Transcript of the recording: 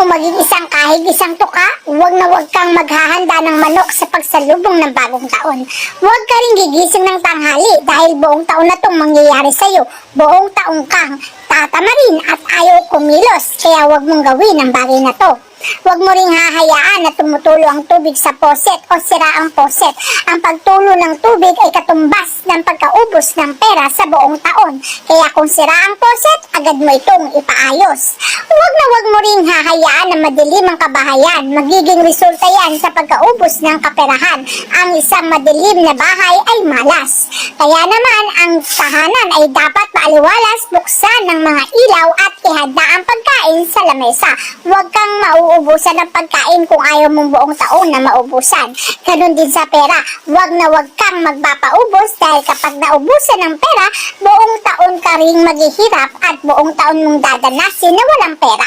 mo maging isang kahig isang tuka, huwag na huwag kang maghahanda ng manok sa pagsalubong ng bagong taon. Huwag ka rin gigising ng tanghali dahil buong taon na itong mangyayari sa'yo. Buong taong kang tatamarin at ayaw kumilos, kaya huwag mong gawin ang bagay na to. Huwag mo ring hahayaan na tumutulo ang tubig sa poset o sira ang poset. Ang pagtulo ng tubig ay katumbas ng pagkaubos ng pera sa buong taon. Kaya kung sira ang poset, agad mo itong ipaayos. Huwag na huwag mo ring hahayaan na madilim ang kabahayan. Magiging resulta yan sa pagkaubos ng kaperahan. Ang isang madilim na bahay ay malas. Kaya naman, ang tahanan ay dapat maaliwalas, buksan ng mga ilaw at ihanda ang pagkain sa lamesa. Huwag kang mauubusan ng pagkain kung ayaw mong buong taon na maubusan. Ganon din sa pera. Huwag na huwag kang magpapaubos dahil kapag naubusan ng pera, buong taon ka ring maghihirap at buong taon mong dadanasin na walang pera.